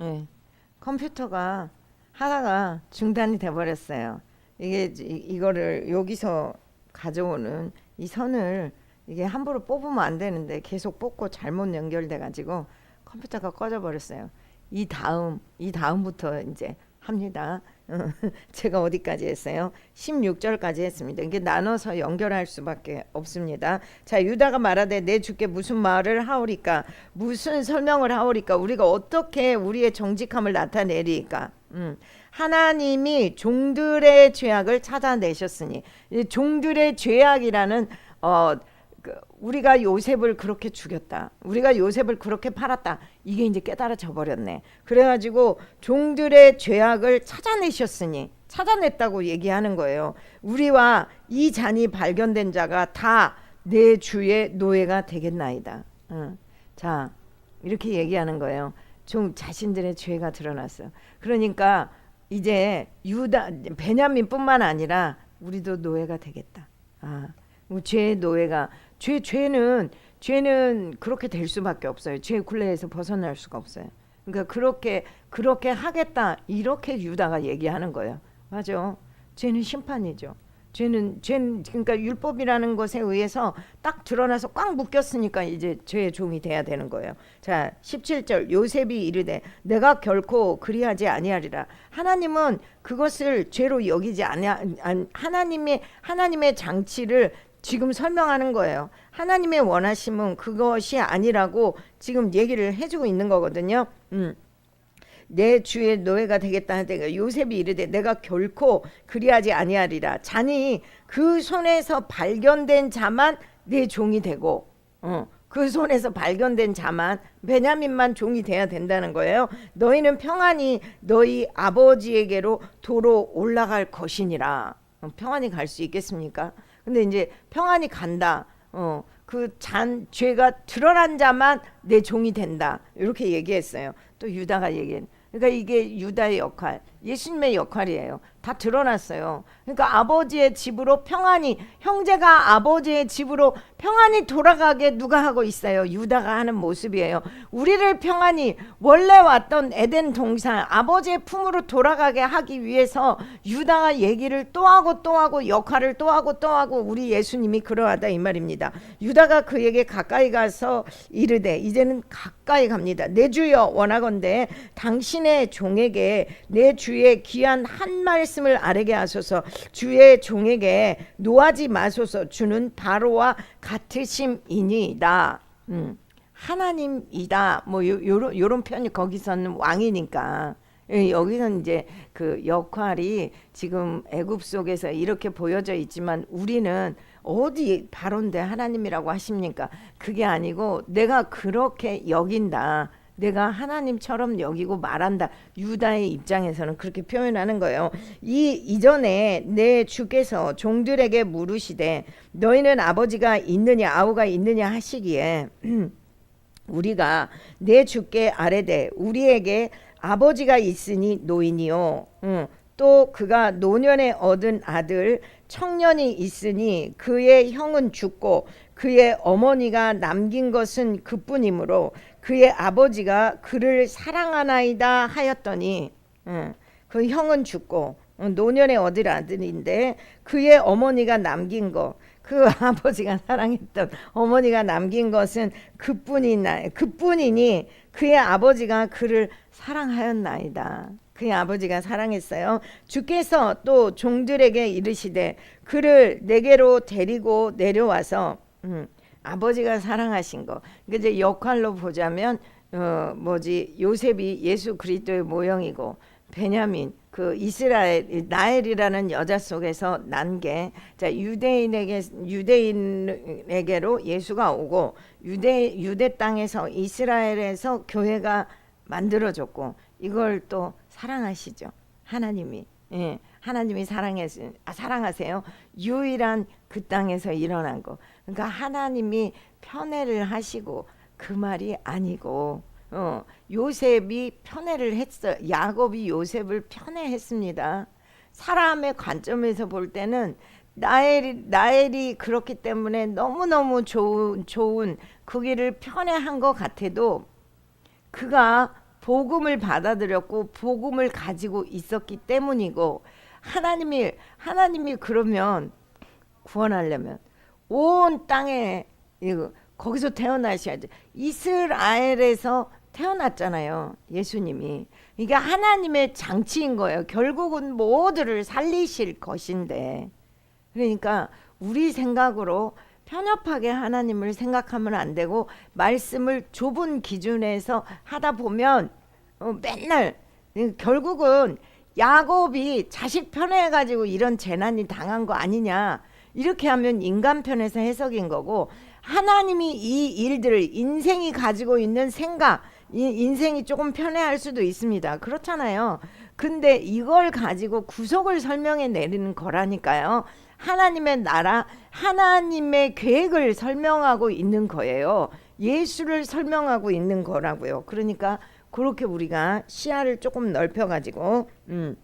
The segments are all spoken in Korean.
예. 컴퓨터가 하다가 중단이 돼 버렸어요. 이게 이- 이거를 여기서 가져오는 이 선을 이게 함부로 뽑으면 안 되는데 계속 뽑고 잘못 연결돼 가지고 컴퓨터가 꺼져 버렸어요. 이 다음 이 다음부터 이제 합니다. 어, 제가 어디까지 했어요? 16절까지 했습니다. 이게 나눠서 연결할 수밖에 없습니다. 자, 유다가 말하되 내 주께 무슨 말을 하오리까? 무슨 설명을 하오리까? 우리가 어떻게 우리의 정직함을 나타내리까? 음. 하나님이 종들의 죄악을 찾아내셨으니 이 종들의 죄악이라는 어 그, 우리가 요셉을 그렇게 죽였다. 우리가 요셉을 그렇게 팔았다. 이게 이제 깨달아져 버렸네. 그래가지고 종들의 죄악을 찾아내셨으니 찾아냈다고 얘기하는 거예요. 우리와 이 잔이 발견된 자가 다 내 주의 노예가 되겠나이다. 응. 자 이렇게 얘기하는 거예요. 좀 자신들의 죄가 드러났어요. 그러니까 이제 유다 베냐민뿐만 아니라 우리도 노예가 되겠다. 아, 뭐 죄의 노예가 죄 죄는 죄는 그렇게 될 수밖에 없어요. 죄 굴레에서 벗어날 수가 없어요. 그러니까 그렇게 그렇게 하겠다 이렇게 유다가 얘기하는 거예요. 맞아. 죄는 심판이죠. 죄는 죄는 그러니까 율법이라는 것에 의해서 딱 드러나서 꽉 묶였으니까 이제 죄의 종이 돼야 되는 거예요. 자, 17절 요셉이 이르되 내가 결코 그리하지 아니하리라. 하나님은 그것을 죄로 여기지 아니하 안- 하나님의 하나님의 장치를 지금 설명하는 거예요. 하나님의 원하심은 그것이 아니라고 지금 얘기를 해주고 있는 거거든요. 음. 내 주의 노예가 되겠다 하되 요셉이 이르되 내가 결코 그리하지 아니하리라 잔이 그 손에서 발견된 자만 내 종이 되고 어, 그 손에서 발견된 자만 베냐민만 종이 돼야 된다는 거예요. 너희는 평안히 너희 아버지에게로 도로 올라갈 것이니라. 어, 평안히 갈 수 있겠습니까? 근데 이제 평안히 간다. 어, 그 잔 죄가 드러난 자만 내 종이 된다. 이렇게 얘기했어요. 또 유다가 얘기해. 그러니까 이게 유다의 역할, 예수님의 역할이에요. 다 드러났어요. 그러니까 아버지의 집으로 평안히 형제가 아버지의 집으로 평안히 돌아가게 누가 하고 있어요? 유다가 하는 모습이에요. 우리를 평안히 원래 왔던 에덴 동산 아버지의 품으로 돌아가게 하기 위해서 유다가 얘기를 또 하고 또 하고 역할을 또 하고 또 하고 우리 예수님이 그러하다 이 말입니다. 유다가 그에게 가까이 가서 이르되 이제는 가까이 갑니다. 내 주여 원하건대 당신의 종에게 내 주의 귀한 한 말씀을 아뢰게 하소서 주의 종에게 노하지 마소서 주는 바로와 같으심이니이다. 음. 하나님이다. 뭐 요, 요런 요런 편이 거기서는 왕이니까. 예, 여기는 이제 그 역할이 지금 애굽 속에서 이렇게 보여져 있지만 우리는 어디 바론데 하나님이라고 하십니까? 그게 아니고 내가 그렇게 여긴다. 내가 하나님처럼 여기고 말한다. 유다의 입장에서는 그렇게 표현하는 거예요. 이 이전에 내 주께서 종들에게 물으시되 너희는 아버지가 있느냐 아우가 있느냐 하시기에 우리가 내 주께 아뢰되 우리에게 아버지가 있으니 노인이요. 응. 또 그가 노년에 얻은 아들 청년이 있으니 그의 형은 죽고 그의 어머니가 남긴 것은 그뿐이므로 그의 아버지가 그를 사랑하나이다 하였더니 응. 그 형은 죽고 응, 노년에 얻을 아들인데 그의 어머니가 남긴 거 그 아버지가 사랑했던 어머니가 남긴 것은 그뿐이나 그뿐이니 그의 아버지가 그를 사랑하였나이다. 그의 아버지가 사랑했어요. 주께서 또 종들에게 이르시되 그를 내게로 데리고 내려와서 음, 아버지가 사랑하신 거. 그 이제 역할로 보자면 어 뭐지? 요셉이 예수 그리스도의 모형이고 베냐민 그 이스라엘 나엘이라는 여자 속에서 난 게 자 유대인에게 유대인에게로 예수가 오고 유대 유대 땅에서 이스라엘에서 교회가 만들어졌고 이걸 또 사랑하시죠. 하나님이 예 하나님이 사랑했 아, 사랑하세요 유일한 그 땅에서 일어난 거 그러니까 하나님이 편애를 하시고 그 말이 아니고 어, 요셉이 편애를 했어. 야곱이 요셉을 편애했습니다. 사람의 관점에서 볼 때는 나엘이, 나엘이 그렇기 때문에 너무너무 좋은, 좋은 그 길을 편애한 것 같아도 그가 복음을 받아들였고 복음을 가지고 있었기 때문이고 하나님이 하나님이 그러면 구원하려면 온 땅에 이거 거기서 태어나셔야지 이스라엘에서 태어났잖아요 예수님이. 이게 하나님의 장치인 거예요. 결국은 모두를 살리실 것인데. 그러니까 우리 생각으로 편협하게 하나님을 생각하면 안 되고 말씀을 좁은 기준에서 하다 보면 어, 맨날 결국은 야곱이 자식 편해 가지고 이런 재난이 당한 거 아니냐. 이렇게 하면 인간 편에서 해석인 거고 하나님이 이 일들을 인생이 가지고 있는 생각 이 인생이 조금 편해할 수도 있습니다. 그렇잖아요. 근데 이걸 가지고 구속을 설명해 내리는 거라니까요 하나님의 나라, 하나님의 계획을 설명하고 있는 거예요. 예수를 설명하고 있는 거라고요. 그러니까 그렇게 우리가 시야를 조금 넓혀 가지고 음,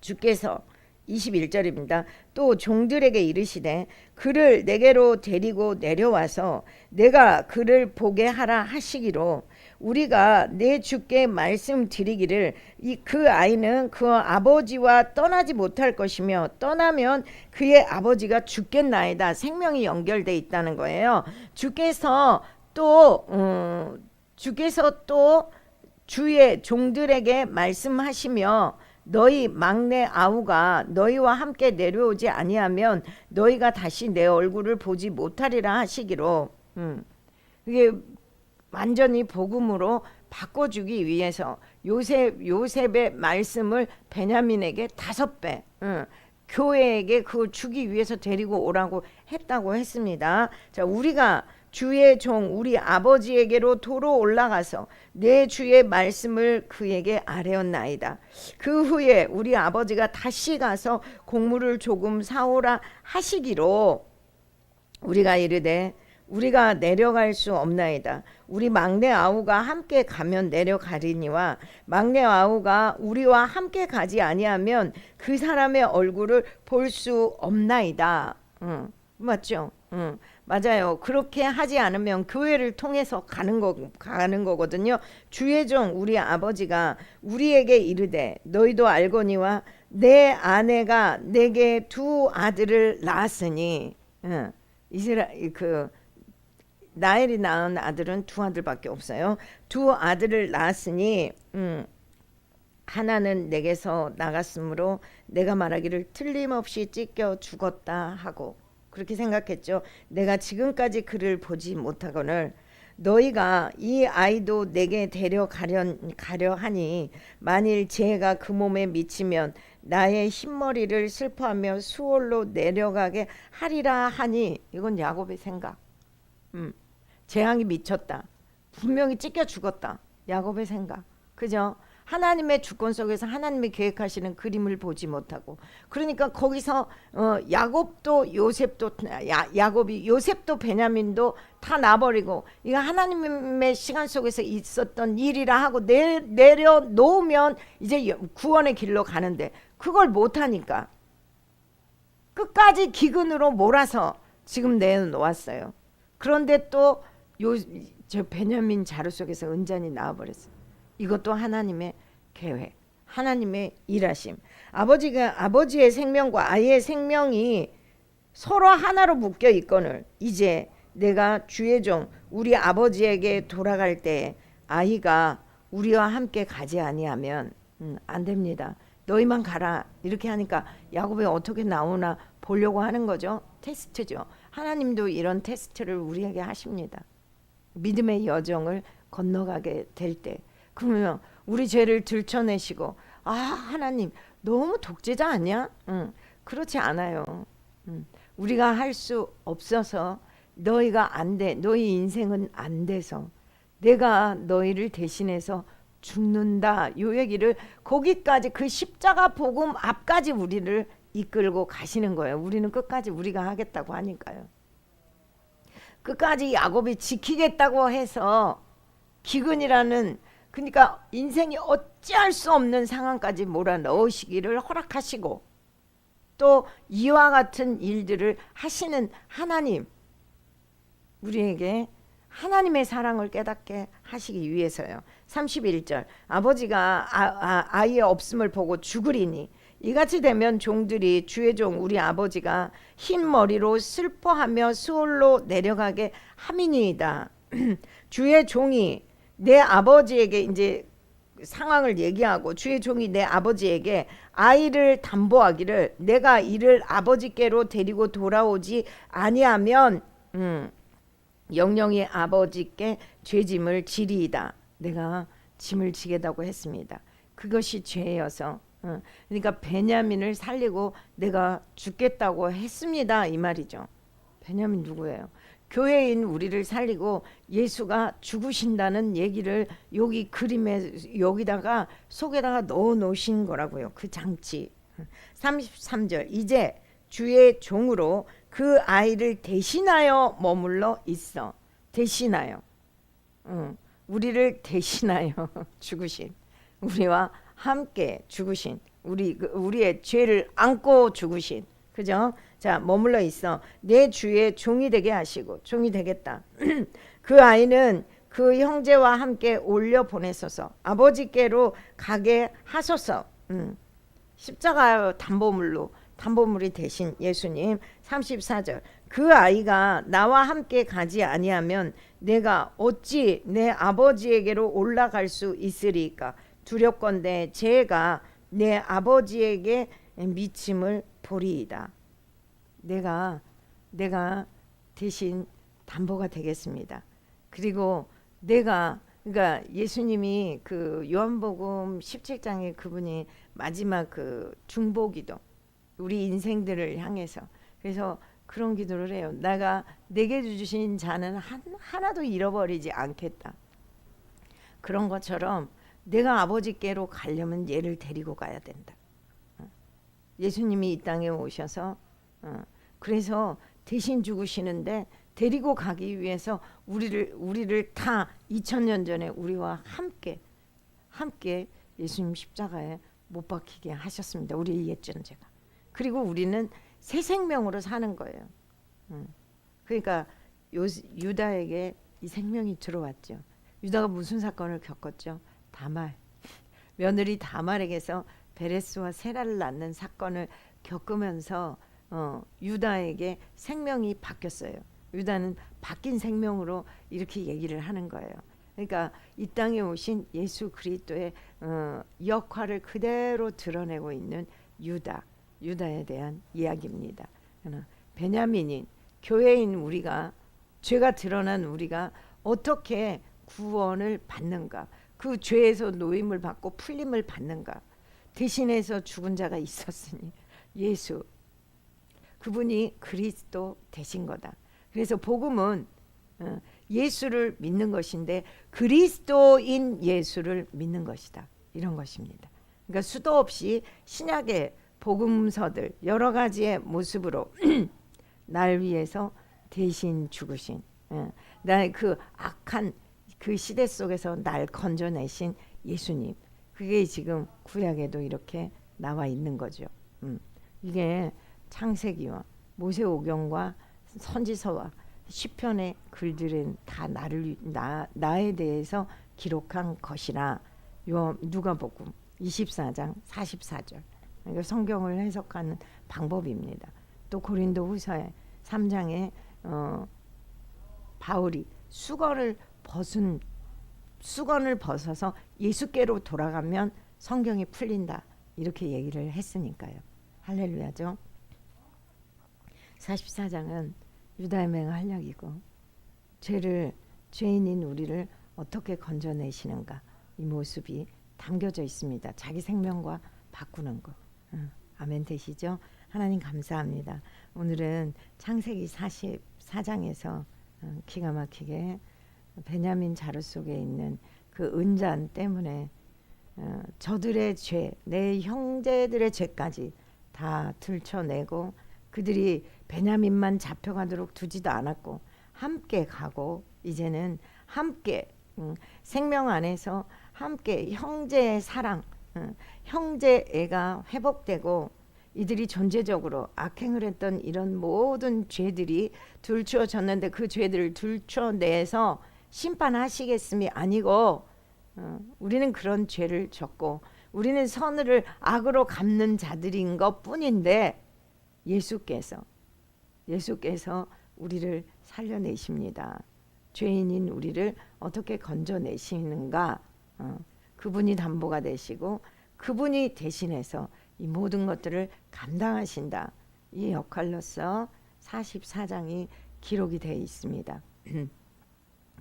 주께서 21절입니다. 또 종들에게 이르시되 그를 내게로 데리고 내려와서 내가 그를 보게 하라 하시기로 우리가 내 주께 말씀드리기를 이 그 아이는 그 아버지와 떠나지 못할 것이며 떠나면 그의 아버지가 죽겠나이다 생명이 연결돼 있다는 거예요. 주께서 또 음, 주께서 또 주의 종들에게 말씀하시며 너희 막내 아우가 너희와 함께 내려오지 아니하면 너희가 다시 내 얼굴을 보지 못하리라 하시기로 음. 이게 완전히 복음으로 바꿔주기 위해서 요셉 요셉의 말씀을 베냐민에게 다섯 배 응, 교회에게 그걸 주기 위해서 데리고 오라고 했다고 했습니다. 자 우리가 주의 종 우리 아버지에게로 도로 올라가서 내 주의 말씀을 그에게 아뢰었나이다. 그 후에 우리 아버지가 다시 가서 곡물을 조금 사오라 하시기로 우리가 이르되 우리가 내려갈 수 없나이다. 우리 막내 아우가 함께 가면 내려가리니와 막내 아우가 우리와 함께 가지 아니하면 그 사람의 얼굴을 볼 수 없나이다. 응, 맞죠? 응, 맞아요. 그렇게 하지 않으면 교회를 통해서 가는 거 가는 거거든요. 주의 종 우리 아버지가 우리에게 이르되 너희도 알거니와 내 아내가 내게 두 아들을 낳았으니 응, 이스라 그 나엘이 낳은 아들은 두 아들밖에 없어요. 두 아들을 낳았으니 음, 하나는 내게서 나갔으므로 내가 말하기를 틀림없이 찢겨 죽었다 하고 그렇게 생각했죠. 내가 지금까지 그를 보지 못하거늘 너희가 이 아이도 내게 데려가려 가려 하니 만일 죄가 그 몸에 미치면 나의 흰머리를 슬퍼하며 수월로 내려가게 하리라 하니 이건 야곱의 생각. 음. 재앙이 미쳤다. 분명히 찢겨 죽었다. 야곱의 생각. 그죠? 하나님의 주권 속에서 하나님이 계획하시는 그림을 보지 못하고 그러니까 거기서 어, 야곱도 요셉도 야, 야곱이 요셉도 베냐민도 다 나버리고 이거 하나님의 시간 속에서 있었던 일이라 하고 내, 내려 놓으면 이제 구원의 길로 가는데 그걸 못하니까 끝까지 기근으로 몰아서 지금 내놓았어요. 그런데 또 요 저 베냐민 자루 속에서 은잔이 나와버렸어. 이것도 하나님의 계획, 하나님의 일하심. 아버지가 아버지의 생명과 아이의 생명이 서로 하나로 묶여 있거늘 이제 내가 주의 종 우리 아버지에게 돌아갈 때 아이가 우리와 함께 가지 아니하면 음, 안 됩니다. 너희만 가라 이렇게 하니까 야곱이 어떻게 나오나 보려고 하는 거죠. 테스트죠. 하나님도 이런 테스트를 우리에게 하십니다. 믿음의 여정을 건너가게 될 때 그러면 우리 죄를 들춰내시고 아 하나님 너무 독재자 아니야? 응, 그렇지 않아요. 응. 우리가 할 수 없어서 너희가 안 돼. 너희 인생은 안 돼서 내가 너희를 대신해서 죽는다. 요 얘기를 거기까지 그 십자가 복음 앞까지 우리를 이끌고 가시는 거예요. 우리는 끝까지 우리가 하겠다고 하니까요. 끝까지 야곱이 지키겠다고 해서 기근이라는 그러니까 인생이 어찌할 수 없는 상황까지 몰아넣으시기를 허락하시고 또 이와 같은 일들을 하시는 하나님 우리에게 하나님의 사랑을 깨닫게 하시기 위해서요. 31절 아버지가 아, 아, 이의 없음을 보고 죽으리니 이같이 되면 종들이 주의 종 우리 아버지가 흰 머리로 슬퍼하며 수월로 내려가게 함이니이다. 주의 종이 내 아버지에게 이제 상황을 얘기하고 주의 종이 내 아버지에게 아이를 담보하기를 내가 이를 아버지께로 데리고 돌아오지 아니하면 음, 영영이 아버지께 죄짐을 지리이다. 내가 짐을 지겠다고 했습니다. 그것이 죄여서 어, 그러니까 베냐민을 살리고 내가 죽겠다고 했습니다 이 말이죠. 베냐민 누구예요? 교회인 우리를 살리고 예수가 죽으신다는 얘기를 여기 그림에 여기다가 속에다가 넣어 놓으신 거라고요. 그 장치. 33절 이제 주의 종으로 그 아이를 대신하여 머물러 있어. 대신하여. 응. 우리를 대신하여 죽으신 우리와 함께 죽으신 우리 그 우리의 죄를 안고 죽으신 그죠? 자 머물러 있어 내 주의 종이 되게 하시고 종이 되겠다. 그 아이는 그 형제와 함께 올려 보내소서 아버지께로 가게 하소서. 음. 십자가 담보물로 담보물이 대신 예수님 34절 그 아이가 나와 함께 가지 아니하면 내가 어찌 내 아버지에게로 올라갈 수 있으리까 두렵건대 제가 내 아버지에게 미침을 보리이다. 내가 내가 대신 담보가 되겠습니다. 그리고 내가 그러니까 예수님이 그 요한복음 17장에 그분이 마지막 그 중보기도 우리 인생들을 향해서 그래서 그런 기도를 해요. 내가 내게 주신 자는 한, 하나도 잃어버리지 않겠다. 그런 것처럼 내가 아버지께로 가려면 얘를 데리고 가야 된다. 어. 예수님이 이 땅에 오셔서 어, 그래서 대신 죽으시는데 데리고 가기 위해서 우리를 우리를 다 2000년 전에 우리와 함께 함께 예수님 십자가에 못 박히게 하셨습니다. 우리 옛 존재가. 그리고 우리는 새 생명으로 사는 거예요. 음. 그러니까 요, 유다에게 이 생명이 들어왔죠. 유다가 무슨 사건을 겪었죠? 다말 며느리 다말에게서 베레스와 세라를 낳는 사건을 겪으면서 어, 유다에게 생명이 바뀌었어요. 유다는 바뀐 생명으로 이렇게 얘기를 하는 거예요. 그러니까 이 땅에 오신 예수 그리스도의 어, 역할을 그대로 드러내고 있는 유다, 유다에 대한 이야기입니다. 베냐민인 교회인 우리가 죄가 드러난 우리가 어떻게 구원을 받는가? 그 죄에서 노임을 받고 풀림을 받는가? 대신해서 죽은 자가 있었으니 예수 그분이 그리스도 되신 거다. 그래서 복음은 어, 예수를 믿는 것인데 그리스도인 예수를 믿는 것이다. 이런 것입니다. 그러니까 수도 없이 신약의 복음서들 여러 가지의 모습으로 날 위해서 대신 죽으신 어, 나의 그 악한 그 시대 속에서 날 건져내신 예수님 그게 지금 구약에도 이렇게 나와 있는 거죠. 음. 이게 창세기와 모세오경과 선지서와 시편의 글들은 다 나를 나 나에 대해서 기록한 것이라 요 누가복음 24장 44절 그러니까 성경을 해석하는 방법입니다. 또 고린도후서 3장에 어, 바울이 수건을 벗은 수건을 벗어서 예수께로 돌아가면 성경이 풀린다 이렇게 얘기를 했으니까요. 할렐루야죠. 44장은 유다의 맹활약이고 죄를 죄인인 우리를 어떻게 건져내시는가 이 모습이 담겨져 있습니다. 자기 생명과 바꾸는 거. 응. 아멘 되시죠? 하나님 감사합니다. 오늘은 창세기 44장에서 어, 기가 막히게 베냐민 자루 속에 있는 그 은잔 때문에 어, 저들의 죄, 내 형제들의 죄까지 다 들춰내고 그들이 베냐민만 잡혀가도록 두지도 않았고 함께 가고 이제는 함께 음, 생명 안에서 함께 형제의 사랑, 음, 형제애가 회복되고 이들이 존재적으로 악행을 했던 이런 모든 죄들이 들추어졌는데 그 죄들을 들추어내서 심판하시겠음이 아니고 어, 우리는 그런 죄를 졌고 우리는 선을 악으로 갚는 자들인 것 뿐인데 예수께서 예수께서 우리를 살려내십니다. 죄인인 우리를 어떻게 건져내시는가? 어, 그분이 담보가 되시고 그분이 대신해서 이 모든 것들을 감당하신다. 이 역할로서 44장이 기록이 되어 있습니다.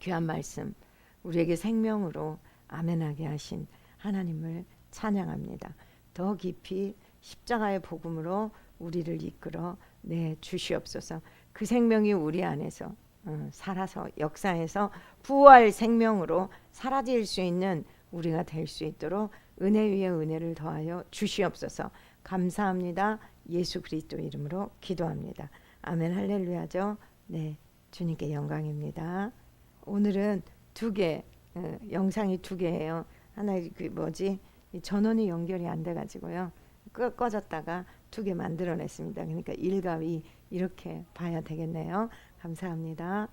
귀한 말씀 우리에게 생명으로 아멘하게 하신 하나님을 찬양합니다. 더 깊이 십자가의 복음으로 우리를 이끌어 내 주시옵소서. 그 생명이 우리 안에서 어, 살아서 역사에서 부활 생명으로 사라질 수 있는 우리가 될 수 있도록 은혜 위에 은혜를 더하여 주시옵소서. 감사합니다. 예수 그리스도 이름으로 기도합니다. 아멘 할렐루야죠. 네, 주님께 영광입니다. 오늘은 두 개, 어, 영상이 두 개예요. 하나 그 뭐지 이 전원이 연결이 안 돼가지고요. 꺼, 꺼졌다가 두 개 만들어냈습니다. 그러니까 일과 위 이렇게 봐야 되겠네요. 감사합니다.